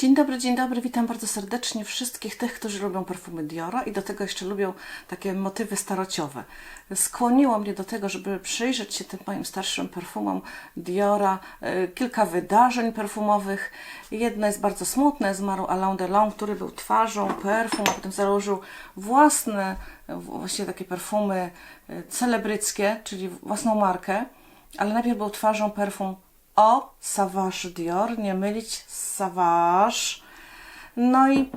Dzień dobry, dzień dobry, witam bardzo serdecznie wszystkich tych, którzy lubią perfumy Diora i do tego jeszcze lubią takie motywy starociowe. Skłoniło mnie do tego, żeby przyjrzeć się tym moim starszym perfumom Diora. E, Kilka wydarzeń perfumowych. Jedno jest bardzo smutne, zmarł Alain Delon, który był twarzą perfum, a potem założył własne, właśnie takie perfumy e, celebryckie, czyli własną markę, ale najpierw był twarzą perfum o Savage Dior, nie mylić z Savage. No i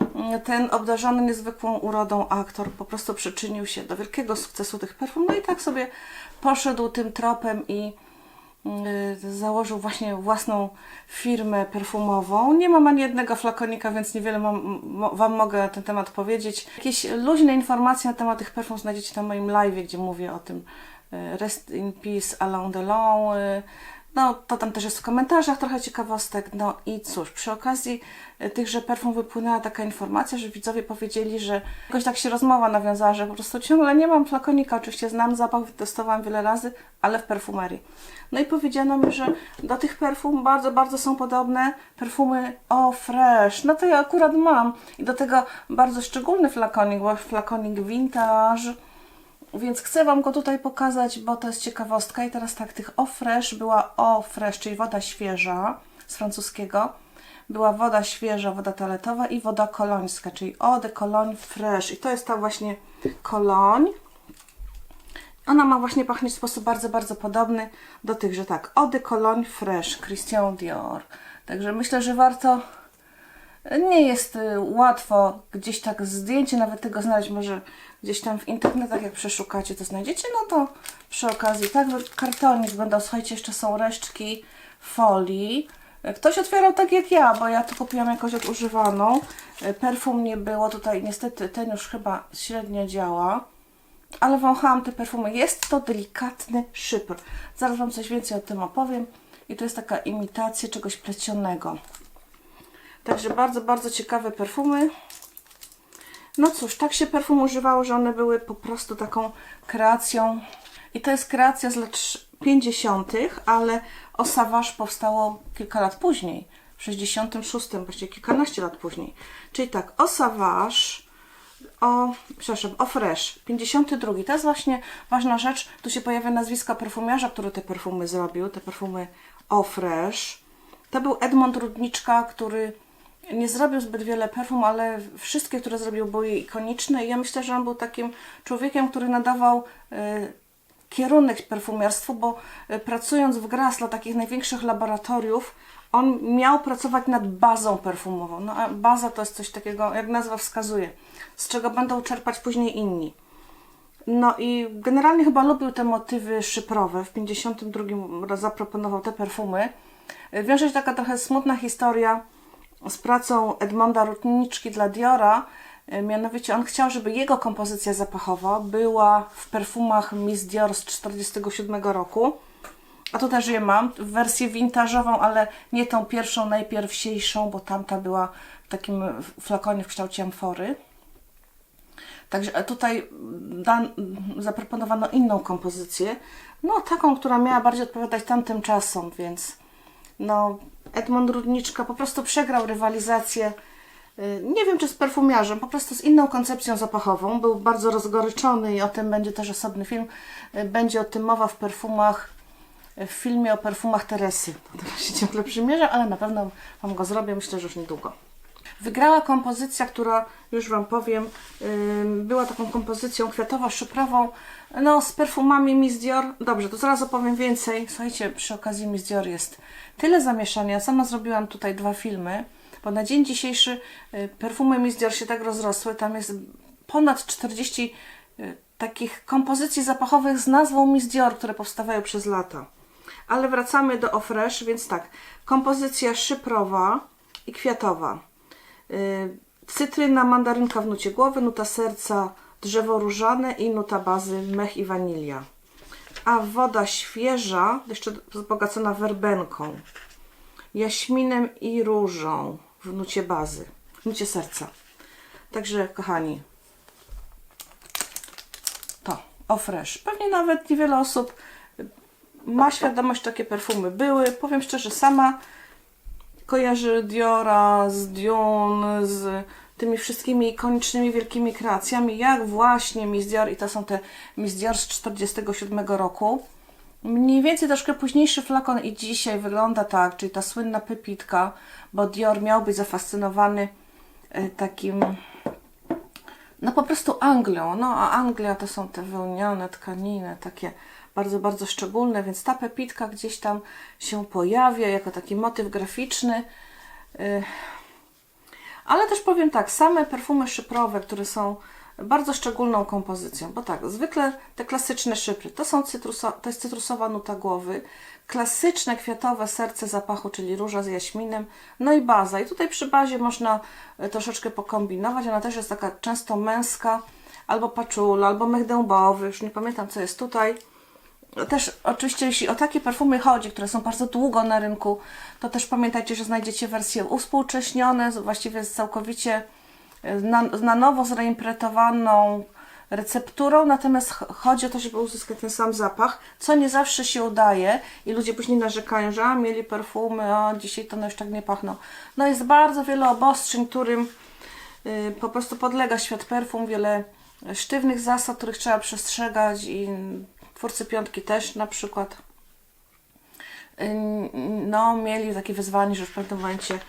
ten obdarzony niezwykłą urodą aktor po prostu przyczynił się do wielkiego sukcesu tych perfum. No i tak sobie poszedł tym tropem i y, założył właśnie własną firmę perfumową. Nie mam ani jednego flakonika, więc niewiele mam, Wam mogę na ten temat powiedzieć. Jakieś luźne informacje na temat tych perfum znajdziecie na moim live, gdzie mówię o tym y, Rest in Peace Alain Delon. Y, no, to tam też jest w komentarzach trochę ciekawostek. No i cóż, przy okazji e, tychże perfum wypłynęła taka informacja, że widzowie powiedzieli, że jakoś tak się rozmowa nawiązała, że po prostu ciągle nie mam flakonika. Oczywiście znam zapach, testowałam wiele razy, ale w perfumerii. No i powiedziano mi, że do tych perfum bardzo, bardzo są podobne perfumy O Fresh. No to ja akurat mam. I do tego bardzo szczególny flakonik, bo flakonik vintage. Więc chcę Wam go tutaj pokazać, bo to jest ciekawostka. I teraz tak, tych eau fresh była eau fresh, czyli woda świeża z francuskiego. Była woda świeża, woda toaletowa i woda kolońska, czyli eau de cologne fresh. I to jest ta właśnie koloń. Ona ma właśnie pachnieć w sposób bardzo, bardzo podobny do tych, że tak, eau de cologne fresh, Christian Dior. Także myślę, że warto nie jest y, łatwo gdzieś tak zdjęcie nawet tego znaleźć, może gdzieś tam w internetach jak przeszukacie to znajdziecie, no to przy okazji tak kartonik wyglądał, słuchajcie, jeszcze są resztki folii. Ktoś otwierał tak jak ja, bo ja to kupiłam jakoś odużywaną. Y, Perfum nie było, tutaj niestety ten już chyba średnio działa. Ale wąchałam te perfumy. Jest to delikatny szypr. Zaraz Wam coś więcej o tym opowiem. I to jest taka imitacja czegoś plecionego. Także bardzo, bardzo ciekawe perfumy. No cóż, tak się perfum używało, że one były po prostu taką kreacją. I to jest kreacja z lat 50., ale o Savage powstało kilka lat później. W 66, właściwie kilkanaście lat później. Czyli tak, o Savage, o, przepraszam, o Fresh, 52. To jest właśnie ważna rzecz. Tu się pojawia nazwisko perfumiarza, który te perfumy zrobił, te perfumy o Fresh. To był Edmond Rudniczka, który nie zrobił zbyt wiele perfum, ale wszystkie, które zrobił, były ikoniczne i ja myślę, że on był takim człowiekiem, który nadawał y, kierunek perfumiarstwu, bo y, pracując w Gras dla takich największych laboratoriów, on miał pracować nad bazą perfumową. No, a baza to jest coś takiego, jak nazwa wskazuje, z czego będą czerpać później inni. No i generalnie chyba lubił te motywy szyprowe. W 52 zaproponował te perfumy. Wiąże się taka trochę smutna historia z pracą Edmonda Rutniczki dla Diora. E, Mianowicie on chciał, żeby jego kompozycja zapachowa była w perfumach Miss Dior z 47 roku. A tu też je mam, w wersję vintażową, ale nie tą pierwszą, najpierwsiejszą, bo tamta była w takim flakonie w kształcie amfory. Także tutaj dan, zaproponowano inną kompozycję, no taką, która miała bardziej odpowiadać tamtym czasom, więc no Edmond Rudniczka po prostu przegrał rywalizację, y, nie wiem czy z perfumiarzem, po prostu z inną koncepcją zapachową. Był bardzo rozgoryczony i o tym będzie też osobny film. Y, Będzie o tym mowa w perfumach, y, w filmie o perfumach Teresy. Teraz się ciągle przymierzę, ale na pewno Wam go zrobię, myślę, że już niedługo. Wygrała kompozycja, która już Wam powiem, była taką kompozycją kwiatowo-szyprową, no z perfumami Miss Dior. Dobrze, to zaraz opowiem więcej. Słuchajcie, przy okazji Miss Dior jest tyle zamieszania. Sama zrobiłam tutaj dwa filmy, bo na dzień dzisiejszy y, perfumy Miss Dior się tak rozrosły. Tam jest ponad 40 y, takich kompozycji zapachowych z nazwą Miss Dior, które powstawają przez lata. Ale wracamy do Ofresh, więc tak, kompozycja szyprowa i kwiatowa. Y, Cytryna, mandarynka w nucie głowy, nuta serca, drzewo różane i nuta bazy mech i wanilia. A woda świeża, jeszcze wzbogacona werbenką, jaśminem i różą w nucie bazy, w nucie serca. Także, kochani, to, o. Pewnie nawet niewiele osób ma świadomość, że takie perfumy były. Powiem szczerze, sama kojarzy Diora z Dune, z tymi wszystkimi ikonicznymi wielkimi kreacjami, jak właśnie Miss Dior i to są te Miss Dior z 47 roku. Mniej więcej troszkę późniejszy flakon i dzisiaj wygląda tak, czyli ta słynna pepitka, bo Dior miał być zafascynowany e, takim no po prostu Anglią, no a Anglia to są te wełniane tkaniny, takie bardzo, bardzo szczególne, więc ta pepitka gdzieś tam się pojawia jako taki motyw graficzny. Y, Ale też powiem tak, same perfumy szyprowe, które są bardzo szczególną kompozycją, bo tak, zwykle te klasyczne szypry, to są cytruso, to jest cytrusowa nuta głowy, klasyczne kwiatowe serce zapachu, czyli róża z jaśminem, no i baza. I tutaj przy bazie można e, troszeczkę pokombinować, ona też jest taka często męska, albo paczula, albo mech dębowy, już nie pamiętam co jest tutaj. Też oczywiście, jeśli o takie perfumy chodzi, które są bardzo długo na rynku, to też pamiętajcie, że znajdziecie wersje uspółcześnione, właściwie całkowicie e, na, na nowo zreinterpretowaną recepturą, natomiast ch- chodzi o to, żeby uzyskać ten sam zapach, co nie zawsze się udaje i ludzie później narzekają, że a, mieli perfumy, a dzisiaj to no już tak nie pachną. No jest bardzo wiele obostrzeń, którym y, po prostu podlega świat perfum, wiele sztywnych zasad, których trzeba przestrzegać i twórcy piątki też na przykład y, no, mieli takie wyzwanie, że w pewnym momencie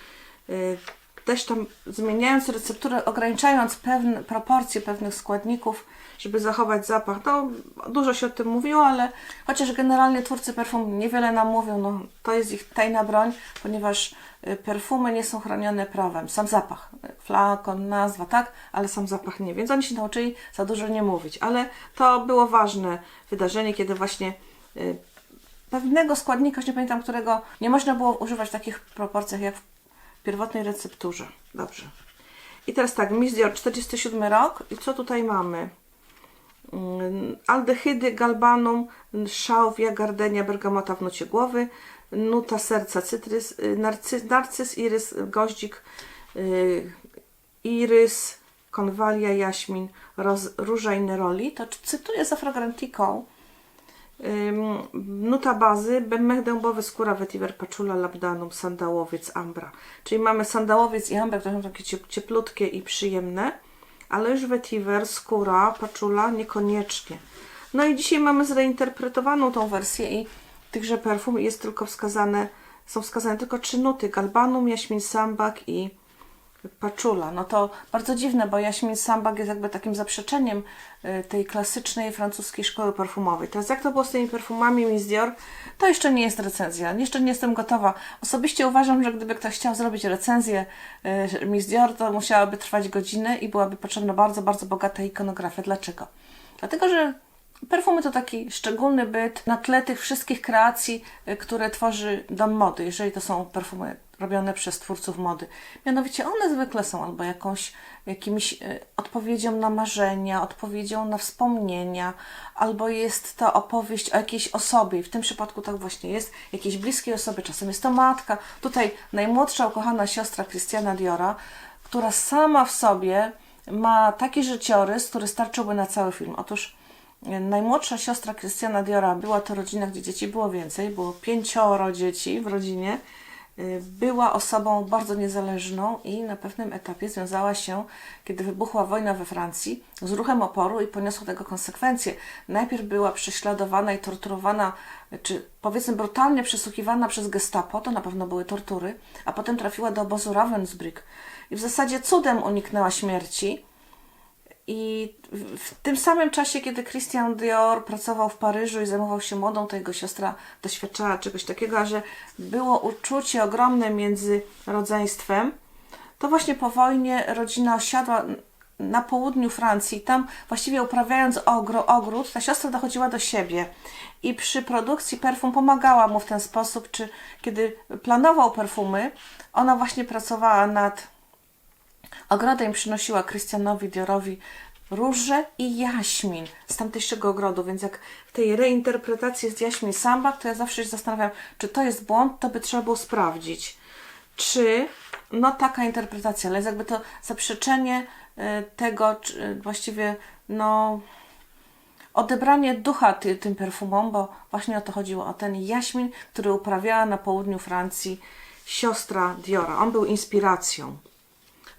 y, też tam zmieniając recepturę, ograniczając pewne proporcje pewnych składników, żeby zachować zapach. No, dużo się o tym mówiło, ale chociaż generalnie twórcy perfum niewiele nam mówią, no, to jest ich tajna broń, ponieważ y, perfumy nie są chronione prawem. Sam zapach, flakon, nazwa, tak, ale sam zapach nie. Więc oni się nauczyli za dużo nie mówić. Ale to było ważne wydarzenie, kiedy właśnie y, pewnego składnika, już nie pamiętam którego, nie można było używać w takich proporcjach jak w pierwotnej recepturze. Dobrze. I teraz tak, Miss Dior, 47 rok. I co tutaj mamy? Mm, Aldehydy, galbanum, szałwia, gardenia, bergamota w nucie głowy, nuta serca, cytrys, y, narcy, narcyz, irys, goździk, y, irys, konwalia, jaśmin, roz, róża i neroli. To cytuję za fragrantiką. Nuta bazy, mech dębowy, skóra vetiver, paczula, labdanum, sandałowiec, ambra. Czyli mamy sandałowiec i ambra, które są takie ciep- cieplutkie i przyjemne, ale już vetiver, skóra, paczula niekoniecznie. No i dzisiaj mamy zreinterpretowaną tą wersję i tychże perfum jest tylko wskazane, są wskazane tylko trzy nuty, galbanum, jaśmin, sambak i Paczula, no to bardzo dziwne, bo Jaśmin Sambak jest jakby takim zaprzeczeniem y, tej klasycznej francuskiej szkoły parfumowej. Teraz jak to było z tymi perfumami Miss Dior, to jeszcze nie jest recenzja, jeszcze nie jestem gotowa. Osobiście uważam, że gdyby ktoś chciał zrobić recenzję y, Miss Dior, to musiałaby trwać godzinę i byłaby potrzebna bardzo, bardzo bogata ikonografia. Dlaczego? Dlatego, że Perfumy to taki szczególny byt na tle tych wszystkich kreacji, y, które tworzy dom mody, jeżeli to są perfumy robione przez twórców mody. Mianowicie one zwykle są albo jakąś, jakimś y, odpowiedzią na marzenia, odpowiedzią na wspomnienia, albo jest to opowieść o jakiejś osobie. W tym przypadku tak właśnie jest, jakiejś bliskiej osobie. Czasem jest to matka. Tutaj najmłodsza ukochana siostra Christiana Diora, która sama w sobie ma taki życiorys, który starczyłby na cały film. Otóż Najmłodsza siostra Krystiana Diora była to rodzina, gdzie dzieci było więcej, było pięcioro dzieci w rodzinie. Y, Była osobą bardzo niezależną i na pewnym etapie związała się, kiedy wybuchła wojna we Francji, z ruchem oporu i poniosła tego konsekwencje. Najpierw była prześladowana i torturowana, czy powiedzmy brutalnie przesłuchiwana przez gestapo, to na pewno były tortury, a potem trafiła do obozu Ravensbrück i w zasadzie cudem uniknęła śmierci. I w tym samym czasie, kiedy Christian Dior pracował w Paryżu i zajmował się modą, to jego siostra doświadczała czegoś takiego, że było uczucie ogromne między rodzeństwem. To właśnie po wojnie rodzina osiadła na południu Francji. Tam właściwie uprawiając ogro, ogród, ta siostra dochodziła do siebie i przy produkcji perfum pomagała mu w ten sposób, czy kiedy planował perfumy, ona właśnie pracowała nad ogrodem przynosiła Krystianowi Diorowi róże i jaśmin z tamtejszego ogrodu, więc jak w tej reinterpretacji jest jaśmin sambak, to ja zawsze się zastanawiam, czy to jest błąd, to by trzeba było sprawdzić. Czy, no taka interpretacja, ale jest jakby to zaprzeczenie y, tego, czy, y, właściwie, no odebranie ducha ty, tym perfumom, bo właśnie o to chodziło, o ten jaśmin, który uprawiała na południu Francji siostra Diora. On był inspiracją.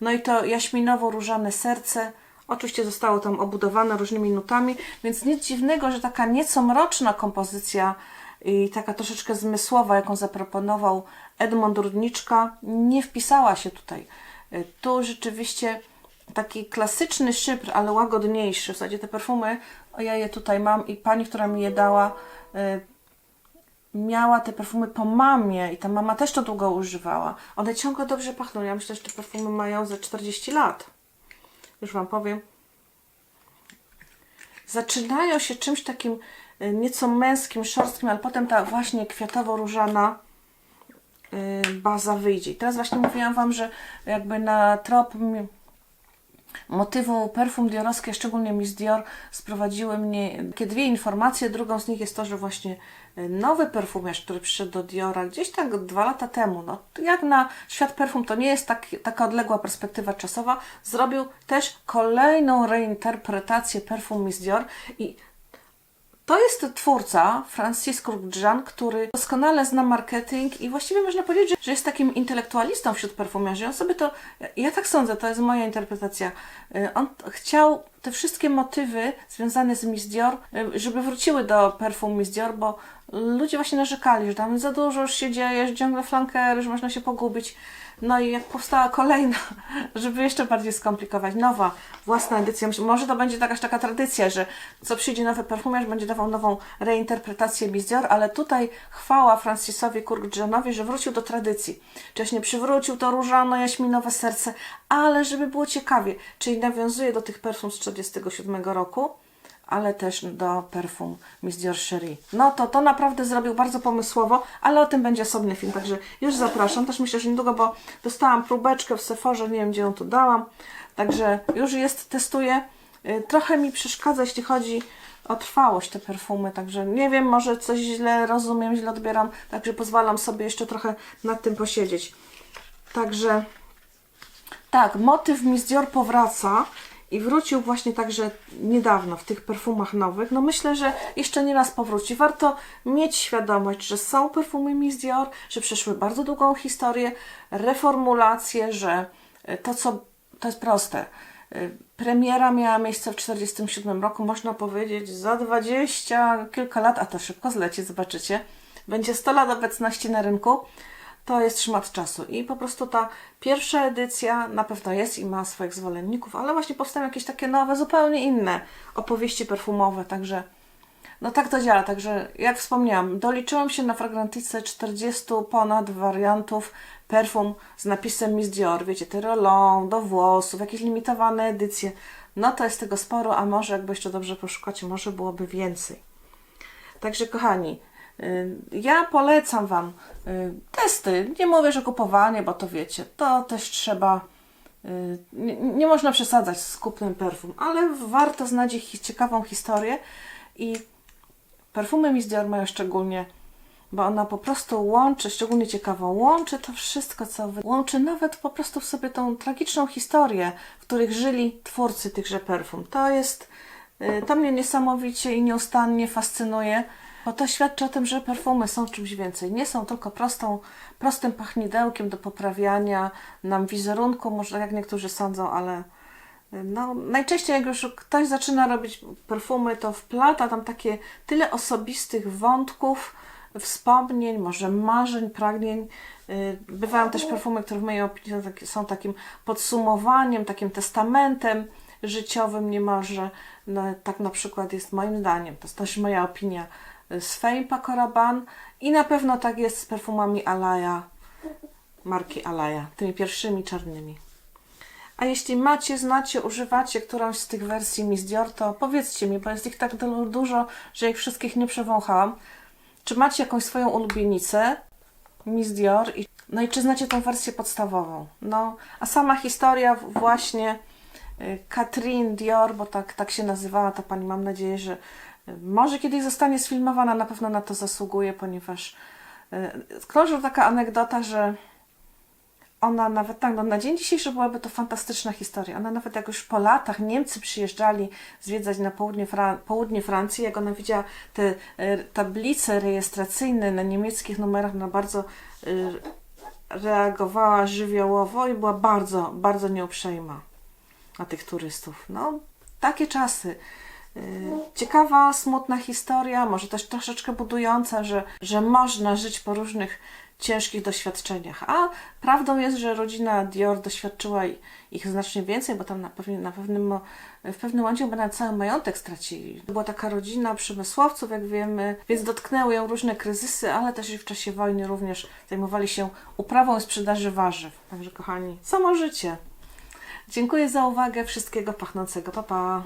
No i to jaśminowo-różane serce. Oczywiście zostało tam obudowane różnymi nutami, więc nic dziwnego, że taka nieco mroczna kompozycja i taka troszeczkę zmysłowa, jaką zaproponował Edmond Rudniczka, nie wpisała się tutaj. Y, Tu rzeczywiście taki klasyczny szypr, ale łagodniejszy. W zasadzie te perfumy, ja je tutaj mam i pani, która mi je dała, y, miała te perfumy po mamie i ta mama też to długo używała. One ciągle dobrze pachną. Ja myślę, że te perfumy mają ze 40 lat. Już Wam powiem. Zaczynają się czymś takim y, nieco męskim, szorstkim, ale potem ta właśnie kwiatowo-różana y, baza wyjdzie. I teraz właśnie mówiłam Wam, że jakby na trop motywu perfum diorowskie, szczególnie Miss Dior, sprowadziły mnie takie dwie informacje. Drugą z nich jest to, że właśnie y, nowy perfumiarz, który przyszedł do Diora gdzieś tak dwa lata temu, no jak na świat perfum to nie jest tak, taka odległa perspektywa czasowa, zrobił też kolejną reinterpretację perfum Miss Dior i to jest twórca, Francis Kurkdżan, który doskonale zna marketing i właściwie można powiedzieć, że, jest takim intelektualistą wśród perfumiarzy. On sobie to, ja tak sądzę, to jest moja interpretacja. Y, On chciał te wszystkie motywy związane z Miss Dior, y, żeby wróciły do perfum Miss Dior, bo ludzie właśnie narzekali, że tam za dużo już się dzieje, że ciągle flankery, że można się pogubić. No i jak powstała kolejna, żeby jeszcze bardziej skomplikować, nowa, własna edycja, może to będzie jakaś taka tradycja, że co przyjdzie nowy perfumiarz, będzie dawał nową reinterpretację Miss Dior, ale tutaj chwała Francisowi Kurkdżanowi, że wrócił do tradycji. Wcześniej przywrócił to różano, jaśminowe serce, ale żeby było ciekawie, czyli nawiązuje do tych perfum z 1947 roku, ale też do perfum Miss Dior Cherie. No to to naprawdę zrobił bardzo pomysłowo, ale o tym będzie osobny film, także już zapraszam. Też myślę, że niedługo, bo dostałam próbeczkę w Sephorze, nie wiem gdzie ją tu dałam, także już jest, testuję. Y, Trochę mi przeszkadza, jeśli chodzi o trwałość te perfumy, także nie wiem, może coś źle rozumiem, źle odbieram, także pozwalam sobie jeszcze trochę nad tym posiedzieć. Także tak, motyw Miss Dior powraca i wrócił właśnie także niedawno w tych perfumach nowych. No myślę, że jeszcze nie raz powróci. Warto mieć świadomość, że są perfumy Miss Dior, że przeszły bardzo długą historię, reformulację, że y, to co, to jest proste. Y, Premiera miała miejsce w 1947 roku, można powiedzieć za 20 kilka lat, a to szybko zleci, zobaczycie. Będzie 100 lat obecności na rynku to jest szmat czasu. I po prostu ta pierwsza edycja na pewno jest i ma swoich zwolenników, ale właśnie powstają jakieś takie nowe, zupełnie inne opowieści perfumowe, także no tak to działa. Także jak wspomniałam, doliczyłam się na fragrantice 40 ponad wariantów perfum z napisem Miss Dior. Wiecie, te rolon, do włosów, jakieś limitowane edycje. No to jest tego sporo, a może jakby jeszcze dobrze poszukać, może byłoby więcej. Także kochani, ja polecam Wam y, testy. Nie mówię, że kupowanie, bo to wiecie, to też trzeba. y, Nie, nie można przesadzać z kupnem perfum, ale warto znać ich ciekawą historię i perfumy Miss Dior mają szczególnie, bo ona po prostu łączy, szczególnie ciekawą, łączy to wszystko, co wy... łączy nawet po prostu w sobie tą tragiczną historię, w których żyli twórcy tychże perfum. To jest, y, to mnie niesamowicie i nieustannie fascynuje, bo to świadczy o tym, że perfumy są czymś więcej. Nie są tylko prostą, prostym pachnidełkiem do poprawiania nam wizerunku, może jak niektórzy sądzą, ale no, najczęściej jak już ktoś zaczyna robić perfumy, to wplata tam takie tyle osobistych wątków, wspomnień, może marzeń, pragnień. Yy, Bywają też perfumy, które w mojej opinii są, taki- są takim podsumowaniem, takim testamentem życiowym niemalże. No, tak na przykład jest moim zdaniem, to jest też moja opinia, z Fame Paco Rabanne i na pewno tak jest z perfumami Alaya, marki Alaya, tymi pierwszymi czarnymi. A jeśli macie, znacie, używacie którąś z tych wersji Miss Dior, to powiedzcie mi, bo jest ich tak du- dużo, że ich wszystkich nie przewąchałam. Czy macie jakąś swoją ulubienicę Miss Dior? I, no i czy znacie tą wersję podstawową? No, a sama historia właśnie y, Catherine Dior, bo tak, tak się nazywała ta pani, mam nadzieję, że y, może kiedyś zostanie sfilmowana, na pewno na to zasługuje, ponieważ y, krąży taka anegdota, że ona nawet tak, no na dzień dzisiejszy byłaby to fantastyczna historia. Ona nawet jak już po latach Niemcy przyjeżdżali zwiedzać na południe, południe Francji, jak ona widziała te e, tablice rejestracyjne na niemieckich numerach na bardzo e, reagowała żywiołowo i była bardzo, bardzo nieuprzejma na tych turystów. No, takie czasy. Yy, Ciekawa, smutna historia, może też troszeczkę budująca, że, że można żyć po różnych ciężkich doświadczeniach. A prawdą jest, że rodzina Dior doświadczyła ich znacznie więcej, bo tam na, na pewnym, w pewnym momencie chyba na cały majątek stracili. Była taka rodzina przemysłowców, jak wiemy, więc dotknęły ją różne kryzysy, ale też i w czasie wojny również zajmowali się uprawą i sprzedaży warzyw. Także kochani, samo życie. Dziękuję za uwagę. Wszystkiego pachnącego. Pa, pa.